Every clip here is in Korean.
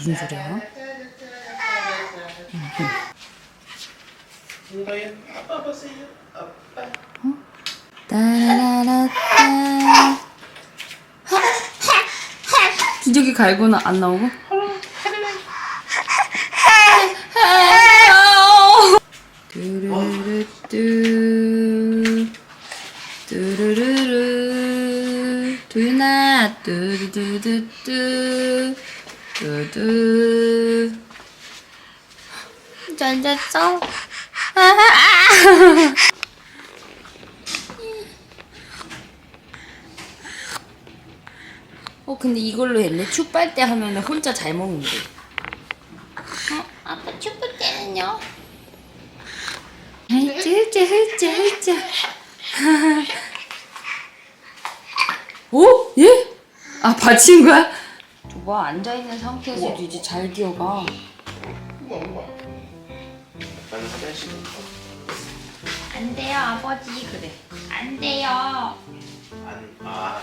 무슨 소리야? 기저귀 갈고는 안 나오고? 뚜루루뚜 뚜루루루 두유나 뚜두두두뚜 뚜두 잘 잤어? 어 근데 이걸로 했네 축 빨대 하면 혼자 잘 먹는데 어? 아빠 축빨 때는요? 헐짜 헐짜 헐짜 헐짜 오? 예? 아 받친 거야? 저봐 앉아 있는 상태에서도 이제 잘 기어가? 안 돼요 아버지 그래 안 돼요 An, ah,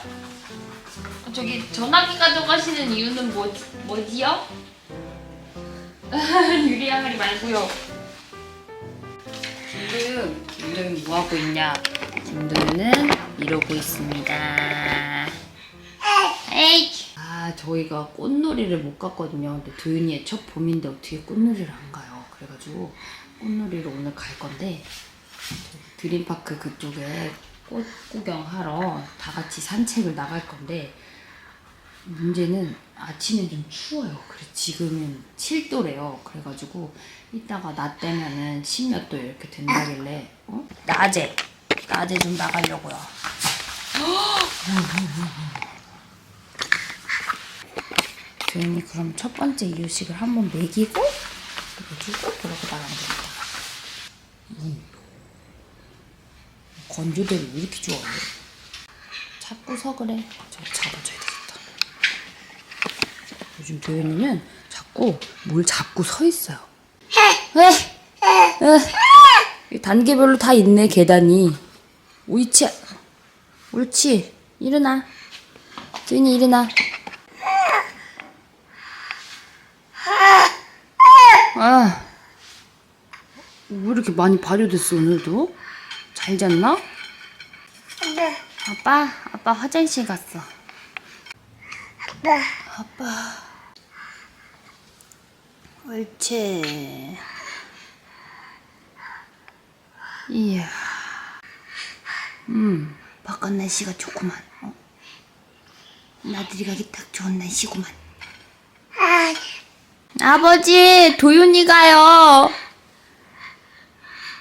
저기 전화기 가져가시는 이유는 뭐, 뭐지요? 유리 항아리 말고요. 김도윤, 김도윤 뭐 하고 있냐? 김도윤은 이러고 있습니다. 에이! 아 저희가 꽃놀이를 못 갔거든요. 근데 도윤이의 첫 봄인데 어떻게 꽃놀이를 안 가요? 그래가지고 꽃놀이를 오늘 갈 건데 드림파크 그쪽에 꽃 구경하러 다 같이 산책을 나갈 건데 문제는 아침에 좀 추워요. 그래 지금은 7도래요. 그래가지고 이따가 낮 되면은 10몇 도 이렇게 된다길래 어? 낮에 낮에 좀 나가려고요. 조용히 그럼 첫 번째 이유식을 한번 먹이고 그리고 그러고 나가면 됩니다. 음. 건조대를 왜 이렇게 좋아해? 자꾸 서 그래. 저거 잡아줘야 되겠다. 요즘 도현이는 자꾸 뭘 잡고 서 있어요. 왜? 왜? 단계별로 다 있네 계단이. 옳지. 옳지. 일어나. 도현이 일어나. 아. 왜 이렇게 많이 발효됐어 오늘도? 잘 잤나? 아빠, 아빠 화장실 갔어. 아빠. 옳지. 이야. 음, 바깥 날씨가 좋구만. 어? 나들이 가기 딱 좋은 날씨구만. 아버지, 도윤이 가요.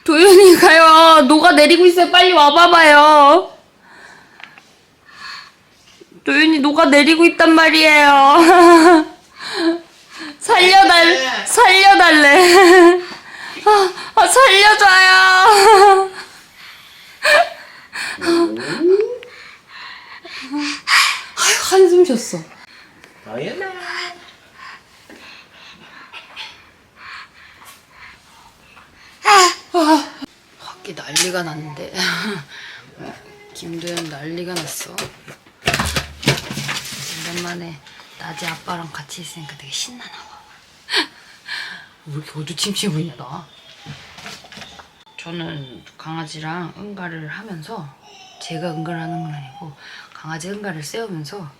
도윤이 가요. 녹아 내리고 있어요. 빨리 와봐봐요. 도윤이 녹아 내리고 있단 말이에요. 살려달, 살려달래. 아, 아, 살려줘요. 아유, 한숨 쉬었어. ayan na. 밖에 난리가 났는데. 김도현 난리가 났어. 오랜만에 낮에 아빠랑 같이 있으니까 되게 신나나 봐왜 이렇게 어두침침해 보이냐 나 저는 강아지랑 응가를 하면서 제가 응가를 하는 건 아니고 강아지 응가를 세우면서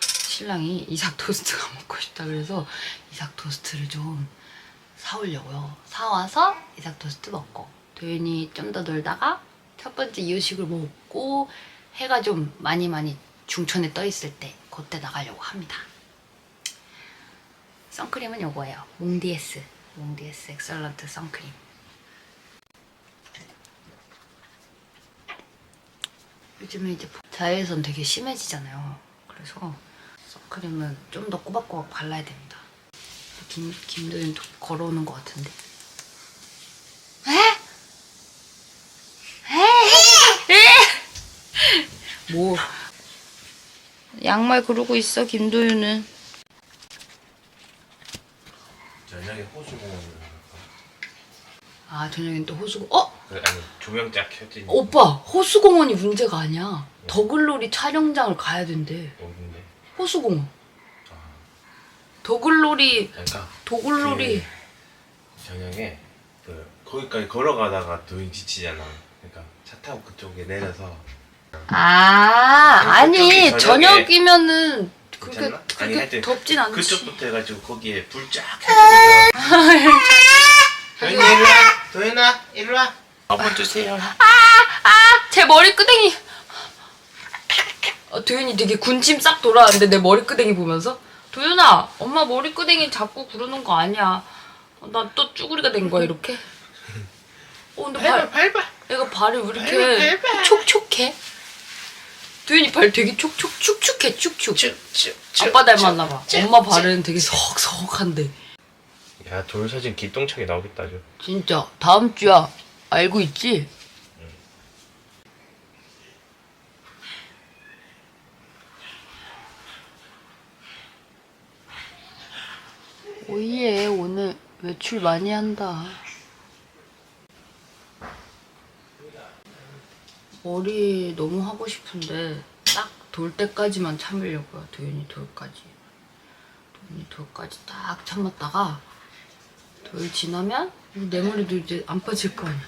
신랑이 이삭 토스트가 먹고 싶다 그래서 이삭 토스트를 좀 사오려고요. 사와서 이삭 토스트 먹고 도윤이 좀 더 놀다가 첫 번째 이유식을 먹고 해가 좀 많이 많이 중천에 떠 있을 때 그때 나가려고 합니다. 선크림은 요거예요. 몽디에스 몽디에스 엑설런트 선크림. 요즘에 이제 자외선 되게 심해지잖아요. 그래서 선크림은 좀 더 꼬박꼬박 발라야 됩니다. 김, 김도윤 도- 걸어오는 것 같은데. 에? 에? 에? 뭐? 양말 그러고 있어 김도윤은. 저녁에 호수공원을 갈까? 아 저녁엔 또 호수공. 어? 그, 아니, 조명 쫙 켜져 있는 오빠 호수공원이 문제가 아니야. 더글로리 촬영장을 가야 된대. 어딘데? 호수공원. 도글놀이 그러니까 도글놀이 그 저녁에 그 거기까지 걸어가다가 도인 지치잖아. 그러니까 차 타고 그쪽에 내려서 아 아니 저녁에 저녁이면은 그렇게 괜찮나? 아니, 그렇게 하여튼 덥진 않지 그쪽부터 해가지고 거기에 불쫙 해주거든. 도인이 일로 와. 도인아 일로 와. 한번 주세요. 제 머리끄댕이 어, 도윤이 되게 군침 싹 돌아왔는데 내 머리끄댕이 보면서 도윤아 엄마 머리끄댕이 자꾸 구르는 거 아니야 나 또 쭈구리가 된 거야 이렇게 어 근데 발, 밟아. 얘가 발이 왜 이렇게 밟아, 밟아. 촉촉해? 도윤이 발 되게 촉촉 축축해 축축 쭉쭉. 아빠 닮았나 봐 엄마 발은 되게 석석한데 야, 돌 사진 기똥차게 나오겠다, 아주. 진짜 다음 주야 알고 있지? 오예 오늘 외출 많이 한다 머리 너무 하고 싶은데 딱 돌 때까지만 참으려고요 도윤이 돌까지 도윤이 돌까지 딱 참았다가 돌 지나면 내 머리도 이제 안 빠질 거 아니야.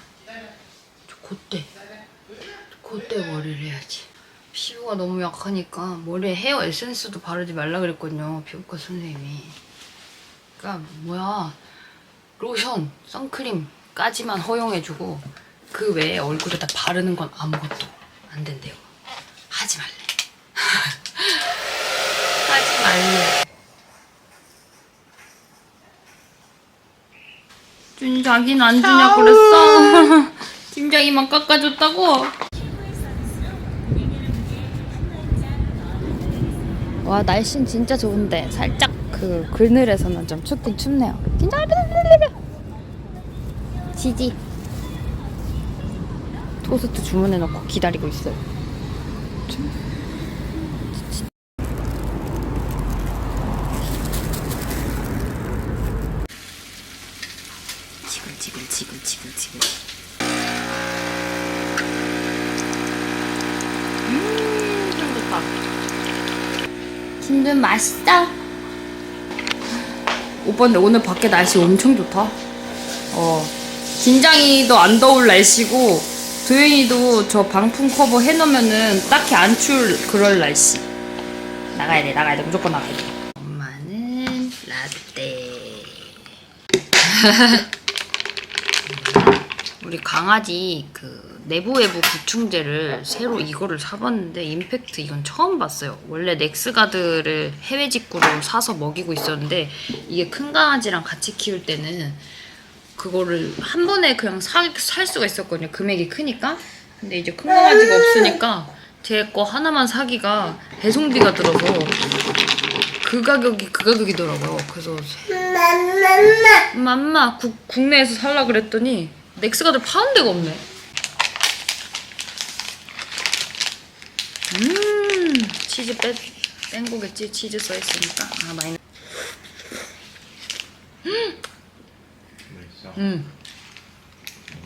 저 그때 그때 머리를 해야지. 피부가 너무 약하니까 머리에 헤어 에센스도 바르지 말라 그랬거든요. 피부과 선생님이. 그러니까 뭐야 로션, 선크림까지만 허용해주고 그 외에 얼굴에다 바르는 건 아무것도 안 된대요. 하지 말래. 하지 말래. 준 자기는 안 주냐 그랬어? 팀장이만 깎아줬다고? 와 날씨는 진짜 좋은데 살짝 그 그늘에서는 좀 춥긴 춥네요. 진짜 지지 토스트 주문해 놓고 기다리고 있어요. 지글 지글 지글 지글 지글 음향 좋다 진준 맛있어 오빠 근데 오늘 밖에 날씨 엄청 좋다. 어 긴장이도 안 더울 날씨고 도현이도 저 방풍 커버 해놓으면은 딱히 안 추울 그럴 날씨. 나가야 돼 나가야 돼. 무조건 나가야 돼. 엄마는 라떼 우리 강아지 그 내부 외부 구충제를 새로 이거를 사봤는데 임팩트 이건 처음 봤어요. 원래 넥스가드를 해외 직구로 사서 먹이고 있었는데 이게 큰 강아지랑 같이 키울 때는 그거를 한 번에 그냥 사, 살 수가 있었거든요. 금액이 크니까. 근데 이제 큰 강아지가 없으니까 제 거 하나만 사기가 배송비가 들어서 그 가격이 그 가격이더라고요. 그래서 맘마 국, 국내에서 살라 그랬더니 넥스가드 파는 데가 없네. 음 치즈 빼, 뺀 거겠지 치즈 써 있으니까 아 많이. 맛있어. 음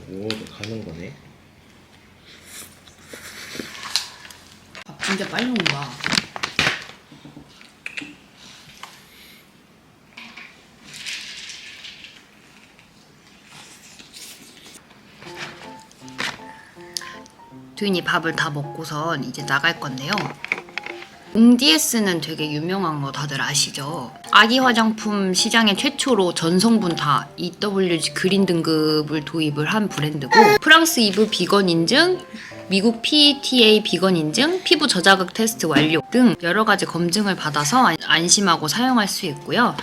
오, 또 가는 거네. 밥 진짜 빨리 먹는다. 두인이 밥을 다 먹고선 이제 나갈 건데요. 웅디에스는 되게 유명한 거 다들 아시죠? 아기 화장품 시장에 최초로 전 성분 다 EWG 그린 등급을 도입을 한 브랜드고 프랑스 이브 비건 인증, 미국 PTA 비건 인증, 피부 저자극 테스트 완료 등 여러 가지 검증을 받아서 안- 안심하고 사용할 수 있고요.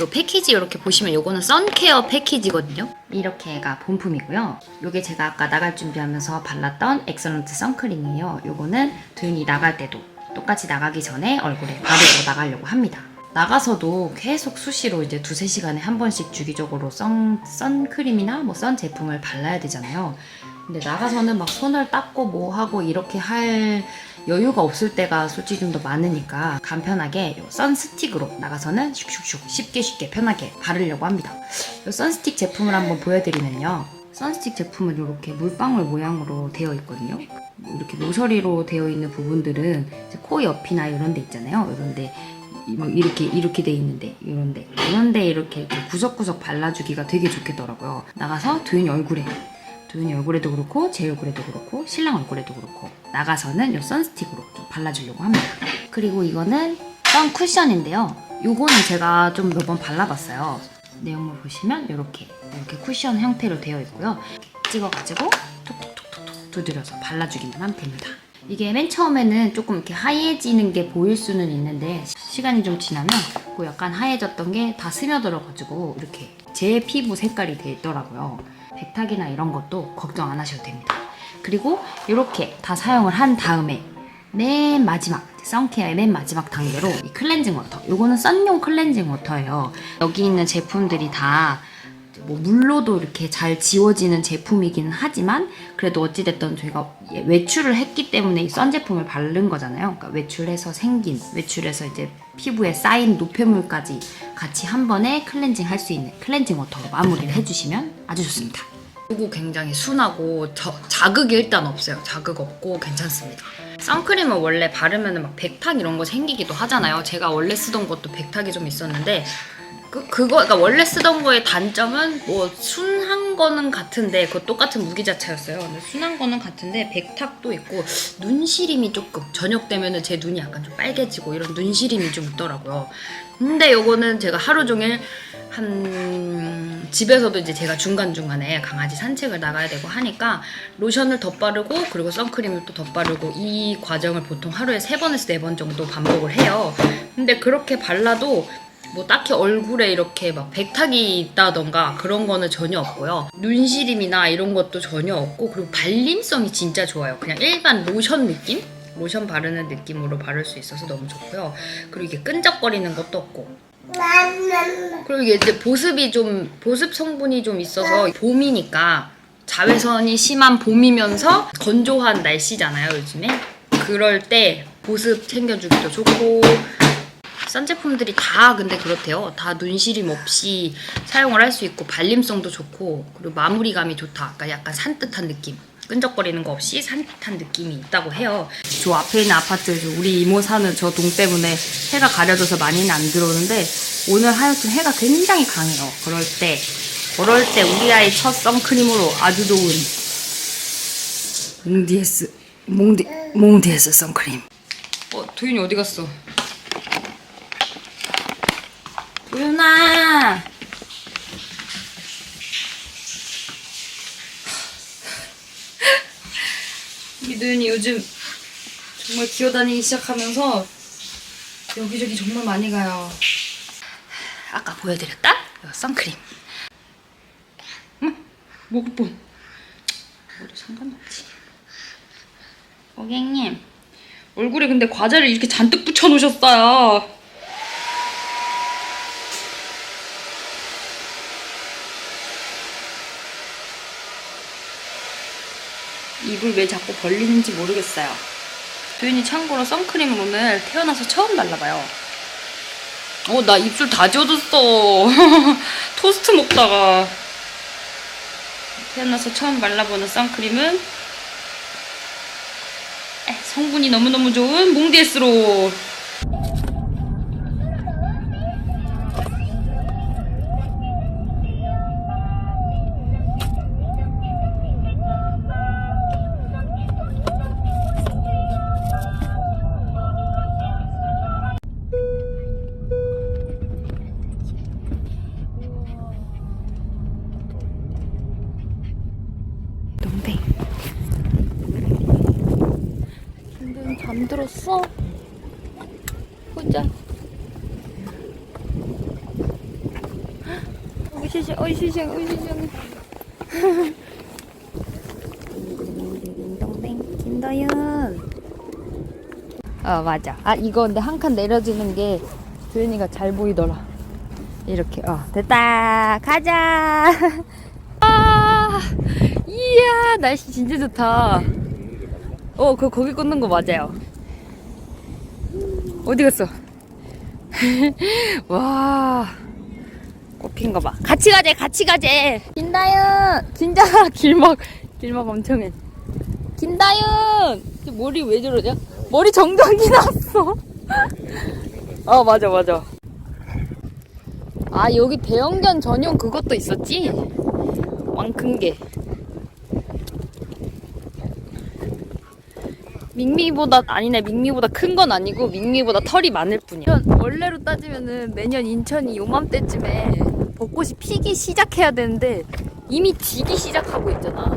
요 패키지 이렇게 보시면 요거는 선케어 패키지거든요. 이렇게 가 본품이고요. 요게 제가 아까 나갈 준비하면서 발랐던 엑설런트 선크림이에요. 요거는 도윤이 나갈 때도 똑같이 나가기 전에 얼굴에 바르고 나가려고 합니다. 나가서도 계속 수시로 이제 두세 시간에 한 번씩 주기적으로 선, 선크림이나 뭐 선 제품을 발라야 되잖아요. 근데 나가서는 막 손을 닦고 뭐 하고 이렇게 할 여유가 없을 때가 솔직히 좀 더 많으니까 간편하게 요 선스틱으로 나가서는 슉슉슉 쉽게 쉽게 편하게 바르려고 합니다. 요 선스틱 제품을 한번 보여드리면요. 선스틱 제품은 이렇게 물방울 모양으로 되어 있거든요. 뭐 이렇게 모서리로 되어 있는 부분들은 코 옆이나 이런 데 있잖아요. 이런 데뭐 이렇게 이렇게 돼 있는데 이런데 이런데 이렇게, 이렇게 구석구석 발라주기가 되게 좋겠더라고요. 나가서 도윤이 얼굴에 도윤이 얼굴에도 그렇고 제 얼굴에도 그렇고 신랑 얼굴에도 그렇고 나가서는 이 선스틱으로 좀 발라주려고 합니다. 그리고 이거는 선 쿠션인데요. 요거는 제가 좀 몇 번 발라봤어요. 내용물 보시면 이렇게 이렇게 쿠션 형태로 되어 있고요. 찍어가지고 톡톡톡톡톡 두드려서 발라주기만 하면 됩니다. 이게 맨 처음에는 조금 이렇게 하얘지는 게 보일 수는 있는데 시간이 좀 지나면 그 약간 하얘졌던 게 다 스며들어가지고 이렇게 제 피부 색깔이 되더라고요. 백탁이나 이런 것도 걱정 안 하셔도 됩니다. 그리고 이렇게 다 사용을 한 다음에 맨 마지막 선케어의 맨 마지막 단계로 이 클렌징 워터. 요거는 썬용 클렌징 워터예요. 여기 있는 제품들이 다 뭐 물로도 이렇게 잘 지워지는 제품이기는 하지만 그래도 어찌됐든 저희가 외출을 했기 때문에 이 썬 제품을 바른 거잖아요. 그러니까 외출해서 생긴 외출해서 이제 피부에 쌓인 노폐물까지 같이 한 번에 클렌징 할 수 있는 클렌징 워터로 마무리를 해주시면 아주 좋습니다. 요거 굉장히 순하고 저- 자극이 일단 없어요. 자극 없고 괜찮습니다. 선크림은 원래 바르면 막 백탁 이런 거 생기기도 하잖아요. 제가 원래 쓰던 것도 백탁이 좀 있었는데 그, 그거, 그러니까 원래 쓰던 거의 단점은 뭐 순한 거는 같은데 그거 똑같은 무기자차였어요. 근데 순한 거는 같은데 백탁도 있고 눈시림이 조금 저녁 되면은 제 눈이 약간 좀 빨개지고 이런 눈시림이 좀 있더라고요. 근데 요거는 제가 하루 종일 한 집에서도 이제 제가 중간 중간에 강아지 산책을 나가야 되고 하니까 로션을 덧바르고 그리고 선크림을 또 덧바르고 이 과정을 보통 하루에 세 번에서 네 번 정도 반복을 해요. 근데 그렇게 발라도 뭐 딱히 얼굴에 이렇게 막 백탁이 있다던가 그런 거는 전혀 없고요. 눈시림이나 이런 것도 전혀 없고 그리고 발림성이 진짜 좋아요. 그냥 일반 로션 느낌? 로션 바르는 느낌으로 바를 수 있어서 너무 좋고요. 그리고 이게 끈적거리는 것도 없고 그리고 이제 보습이 좀 보습 성분이 좀 있어서 봄이니까 자외선이 심한 봄이면서 건조한 날씨잖아요 요즘에. 그럴 때 보습 챙겨주기도 좋고 싼 제품들이 다 근데 그렇대요. 다 눈시림 없이 사용을 할 수 있고 발림성도 좋고 그리고 마무리감이 좋다. 그러니까 약간 산뜻한 느낌 끈적거리는 거 없이 산뜻한 느낌이 있다고 해요. 저 앞에 있는 아파트에서 우리 이모 사는 저 동 때문에 해가 가려져서 많이는 안 들어오는데 오늘 하여튼 해가 굉장히 강해요. 그럴 때 그럴 때 우리 아이 첫 선크림으로 아주 좋은 몽디에스 몽디 몽디에스 선크림. 어 도윤이 어디 갔어? 도윤아 우리 도윤이 요즘 정말 기어다니기 시작하면서 여기저기 정말 많이 가요. 아까 보여드렸다? 이 선크림. 응? 목본 뭐도 상관없지. 고객님 얼굴에 근데 과자를 이렇게 잔뜩 붙여놓으셨어요 입을 왜 자꾸 벌리는지 모르겠어요 도윤이 참고로 선크림 오늘 태어나서 처음 발라봐요 어, 나 입술 다 지워졌어. 토스트 먹다가. 태어나서 처음 발라보는 선크림은 에, 성분이 너무너무 좋은 몽디에스로. 잠들었어? 보자. 어이 시장, 어이 시장, 어이 시장. 동생, 김다윤. 어 맞아. 아 이거 근데 한 칸 내려지는 게 도윤이가 잘 보이더라. 이렇게 어 됐다 가자. 아 이야 날씨 진짜 좋다. 어, 그 거기 꽂는 거 맞아요. 어디 갔어? 와, 꼽힌 거 봐. 같이 가재, 같이 가재. 김다윤, 진짜 길막, 길막 엄청 해. 김다윤, 저 머리 왜 저러냐? 머리 정전기 났어. 어 맞아 맞아. 아 여기 대형견 전용 그것도 있었지? 왕큰 게. 밍미보다 아니네 밍미보다 큰 건 아니고 밍미보다 털이 많을 뿐이야. 원래로 따지면은 매년 인천이 요맘때쯤에 벚꽃이 피기 시작해야 되는데 이미 지기 시작하고 있잖아.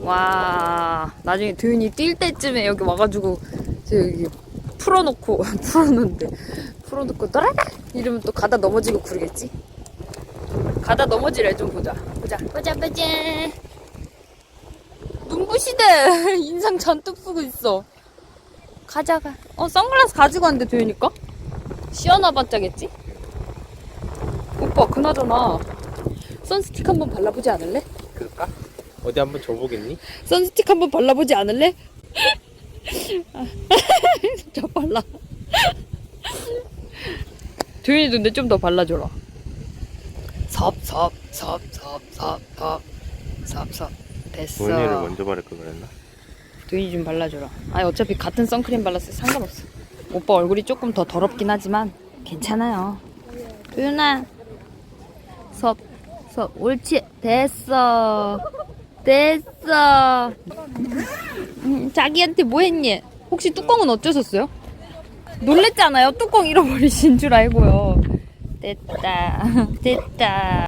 와 나중에 도윤이 뛸 때쯤에 여기 와가지고 저 여기 풀어놓고 풀어놓는데 풀어놓고 따라라 이러면 또 가다 넘어지고 그러겠지. 가다 넘어질 애 좀 보자. 보자 보자 보자. 눈부시대 인상 잔뜩 쓰고 있어 가자 가 어 선글라스 가지고 왔는데 도윤이까 시원하 반짝했지 오빠 그나저나 선스틱 한번 발라보지 않을래? 그럴까? 어디 한번 줘보겠니? 선스틱 한번 발라보지 않을래? 저 발라 도윤이도 근데 좀더 발라줘라 섭섭섭섭섭섭섭섭 됐어 도현이를 먼저 바를 걸 그랬나? 도윤이 좀 발라줘라. 아니 어차피 같은 선크림 발랐을 때 상관없어. 오빠 얼굴이 조금 더 더럽긴 하지만 괜찮아요. 도윤아, 섭, 섭, 옳지, 됐어, 됐어. 음, 자기한테 뭐 했니? 혹시 뚜껑은 어쩌셨어요? 놀랬잖아요. 뚜껑 잃어버리신 줄 알고요. 됐다, 됐다.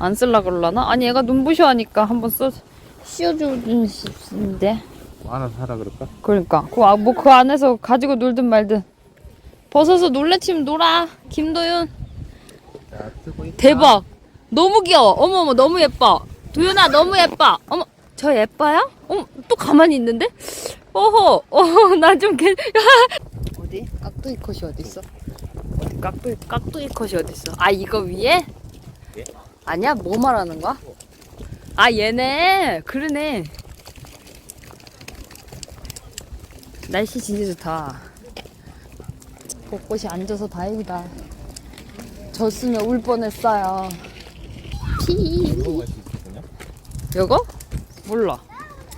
안 쓸라 그럴라나? 아니 얘가 눈부셔 하니까 한번 써 씌워주고 싶은데. 뭐 하나 사라 그럴까? 그러니까 그, 아, 뭐 그 안에서 가지고 놀든 말든 벗어서 놀래치면 놀아 김도윤 자 있다 대박 너무 귀여워 어머어머 너무 예뻐 도윤아 너무 예뻐 어머 저 예뻐요? 어머 또 가만히 있는데? 어허 어허 나좀 괜... 어디? 깍두기 컷이? 어디 깍두기 깍두기 컷이 어디 있어? 아 이거 위에? 예? 아니야 뭐 말하는 거야? 아 얘네 그러네 날씨 진짜 좋다. 벚꽃이 안 져서 다행이다. 졌으면 울 뻔했어요. 피. 요거? 몰라.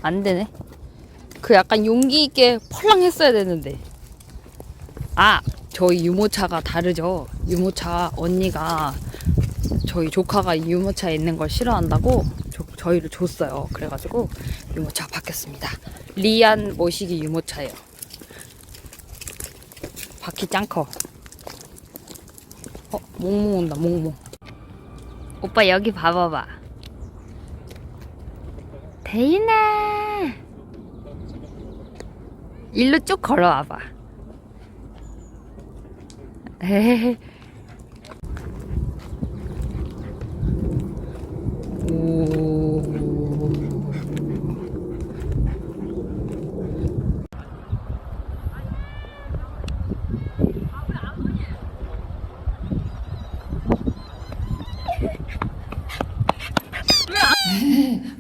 안 되네. 그 약간 용기 있게 펄랑 했어야 되는데. 아, 저희 유모차가 다르죠. 유모차 언니가 저희 조카가 이 유모차에 있는 걸 싫어한다고 저, 저희를 줬어요. 그래가지고 유모차 바뀌었습니다. 리안 모시기 유모차예요. 바퀴 짱 커. 어, 몽몽 온다, 몽몽. 오빠 여기 봐봐봐. 대인아. 일로 쭉 걸어와봐. 에헤헤.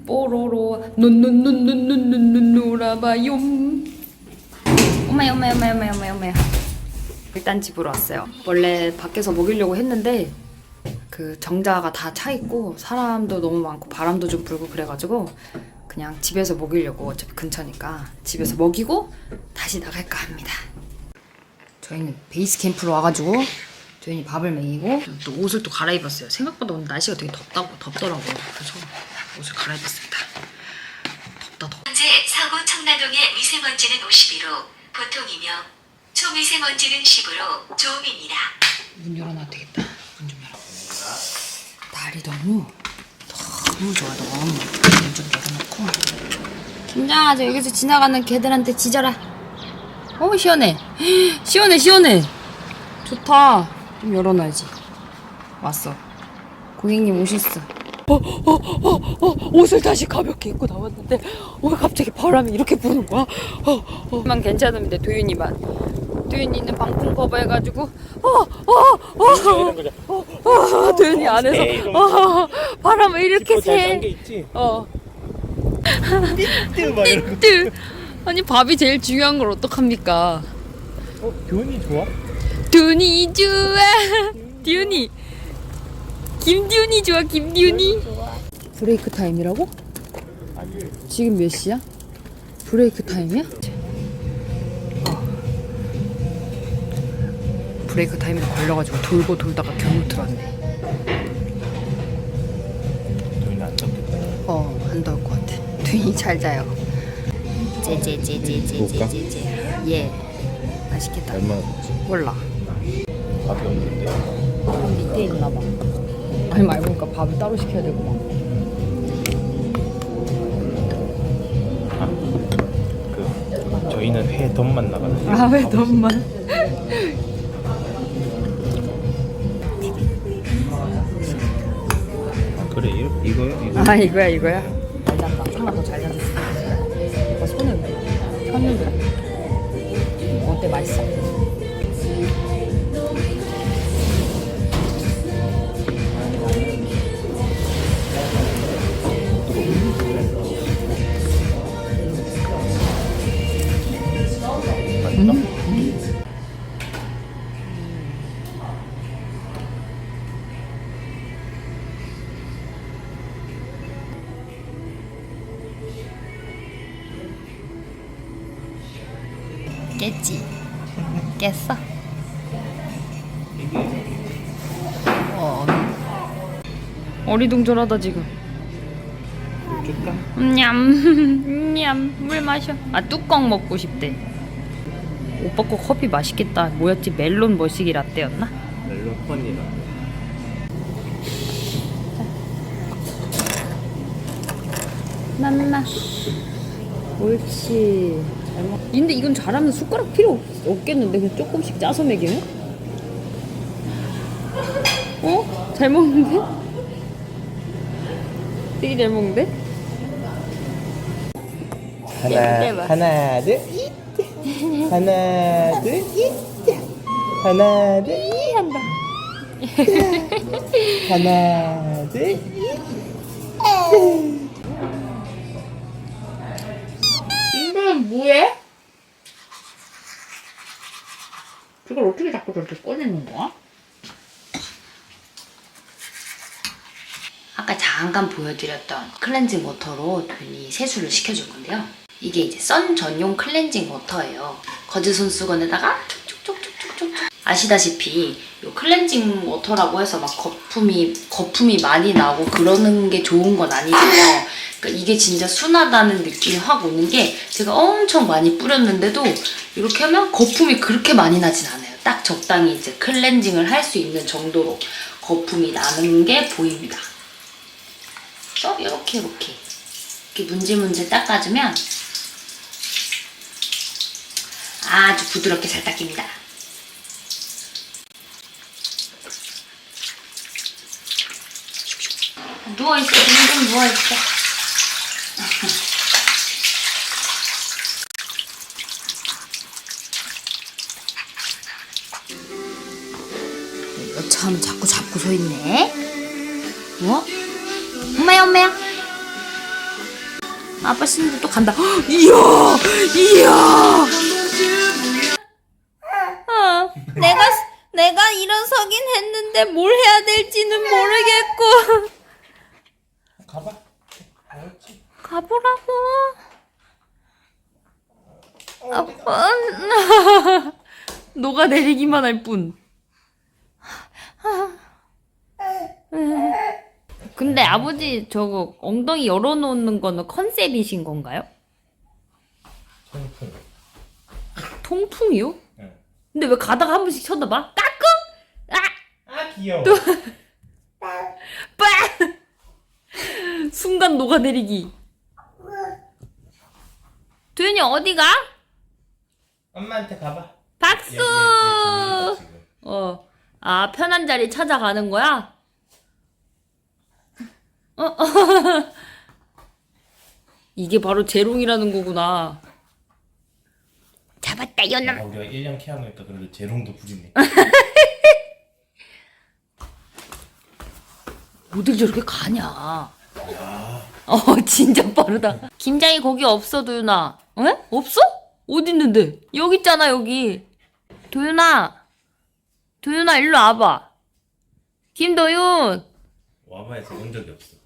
뽀로로 눈눈눈눈눈눈눈 놀아봐요. 엄마야 엄마야 엄마야 엄마야 엄마야. 일단 집으로 왔어요. 원래 밖에서 먹이려고 했는데 그 정자가 다 차 있고 사람도 너무 많고 바람도 좀 불고 그래가지고 그냥 집에서 먹이려고 어차피 근처니까 집에서 먹이고 다시 나갈까 합니다. 저희는 베이스 캠프로 와가지고 저희는 밥을 먹이고 또 옷을 또 갈아입었어요. 생각보다 오늘 날씨가 되게 덥다고 덥더라고요. 그래서 옷을 갈아입었습니다. 덥다 덥. 현재 서구 청라동의 미세먼지는 51호, 보통이며 초미세먼지는 10으로 좋음입니다. 문 열어놔도 되겠다. 날이 너무 너무 좋아 너무. 문좀 열어놓고. 김장아 저 여기서 지나가는 개들한테 짖어라. 어 시원해. 시원해 시원해. 좋다. 좀 열어놔야지. 왔어. 고객님 오셨어. 어, 어, 어, 어, 옷을 다시 가볍게 입고 나왔는데 왜 갑자기 바람이 이렇게 부는 거야? 어, 어. 만 괜찮은데 도윤이만. 도윤이는 방풍 커버 해가지고 어, 어, 어, 어, 도윤이 안에서 어, 바람을 이렇게 새. 있지? 어, 띠막 이러고 뜨. 아니 밥이 제일 중요한 걸 어떡합니까? 어? 교훈이 좋아? 도윤이 좋아. 디윤이. 김디윤이 좋아. 김디윤이. 브레이크 타임이라고? 지금 몇 시야? 브레이크 타임이야? 브레이크 타임에 걸려가지고 돌고 돌다가 겨우 들었네. 안. 어, 안 더울 것 같아. 두인이 잘 자요. 제제제제제제제제. 예. 맛있겠다. 얼마나? 몰라. 밥이 없는데. 밑에 있나 봐. 아니 말고 보니까 밥을 따로 시켜야 되고 막. 그 저희는 회 덤만 나가는데. 아 왜 돈만? 이- 이거요? 이거. 아 이거야 이거야. 잘 잔다. 창가 더잘 잔다. 이거 손을 왜? 켰는 어리둥절하다 지금. 줄까? 냠, 냠, 물 마셔. 아 뚜껑 먹고 싶대. 오빠 거 커피 맛있겠다. 뭐였지? 멜론 머시기 라떼였나? 멜론 펀이라. 맘마. 옳지. 잘 먹. 근데 이건 잘하면 숟가락 필요 없, 없겠는데 그냥 조금씩 짜서 먹이면? 어? 잘 먹는데? 되게 잘 먹는데? 하나 하나 둘 잇. 하나 둘 잇. 하나 둘 잇. 한다. 하나 둘 잇. 이거는 뭐해? 그걸 어떻게 자꾸 저렇게 꺼내는 거야? 아까 잠깐 보여드렸던 클렌징 워터로 돈이 세수를 시켜줄 건데요. 이게 이제 선 전용 클렌징 워터예요. 거즈 손수건에다가 촉촉촉촉촉촉 아시다시피 이 클렌징 워터라고 해서 막 거품이 거품이 많이 나고 그러는 게 좋은 건 아니잖아요. 그러니까 이게 진짜 순하다는 느낌이 확 오는 게 제가 엄청 많이 뿌렸는데도 이렇게 하면 거품이 그렇게 많이 나진 않아요. 딱 적당히 이제 클렌징을 할 수 있는 정도로 거품이 나는 게 보입니다. 그래서 이렇게 이렇게 이렇게 문질문질 닦아주면 아주 부드럽게 잘 닦입니다. 누워있어, 둥둥 누워있어. 여차하면 자꾸 잡고 서 있네. 뭐? 엄마야, 엄마야. 아빠 씻는데 또 간다. 헉, 이야, 이야. 아, 내가 내가 일어서긴 했는데 뭘 해야 될지는 모르겠고. 가봐. 알았지? 가보라고. 아빠. 녹아 내리기만 할 뿐. 근데 아버지 저거 엉덩이 열어놓는 거는 컨셉이신 건가요? 통풍. 통풍이요? 응. 근데 왜 가다가 한 번씩 쳐다봐? 까꿍! 아! 아 귀여워. 빠! 순간 녹아내리기. 도현이 어디 가? 엄마한테 가봐. 박수! 얘, 얘, 얘 지금. 어. 아, 편한 자리 찾아가는 거야? 어, 어. 이게 바로 재롱이라는 거구나. 잡았다, 아, 연아. 우리가 1년 케어하니까 그래도 재롱도 부리네. 어딜 저렇게 가냐. 어, 진짜 빠르다. 김장이 거기 없어, 도윤아. 에? 없어? 어디 있는데? 여기 있잖아, 여기. 도윤아. 도윤아, 일로 와봐. 김도윤. 와봐에서 온 적이 없어.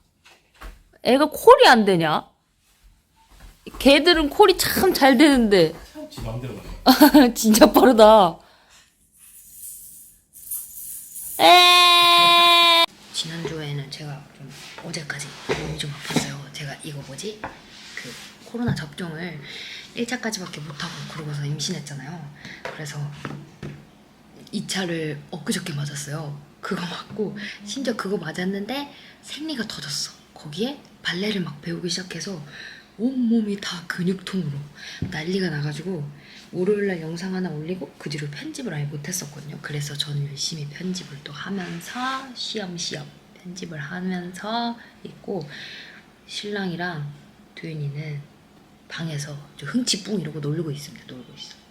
애가 콜이 안 되냐? 걔들은 콜이 참 잘 되는데. 지 맘대로 가네. 진짜 빠르다. 지난주에는 제가 좀 어제까지 몸이 좀 아팠어요. 제가 이거 뭐지? 그 코로나 접종을 1차까지밖에 못하고 그러고서 임신했잖아요. 그래서 2차를 엊그저께 맞았어요. 그거 맞고 심지어 그거 맞았는데 생리가 터졌어. 거기에 발레를 막 배우기 시작해서 온몸이 다 근육통으로 난리가 나가지고 월요일날 영상 하나 올리고 그 뒤로 편집을 아예 못했었거든요. 그래서 저는 열심히 편집을 또 하면서 쉬엄쉬엄 편집을 하면서 있고 신랑이랑 도윤이는 방에서 저 흥치 뿡 이러고 놀고 있습니다. 놀고 있어.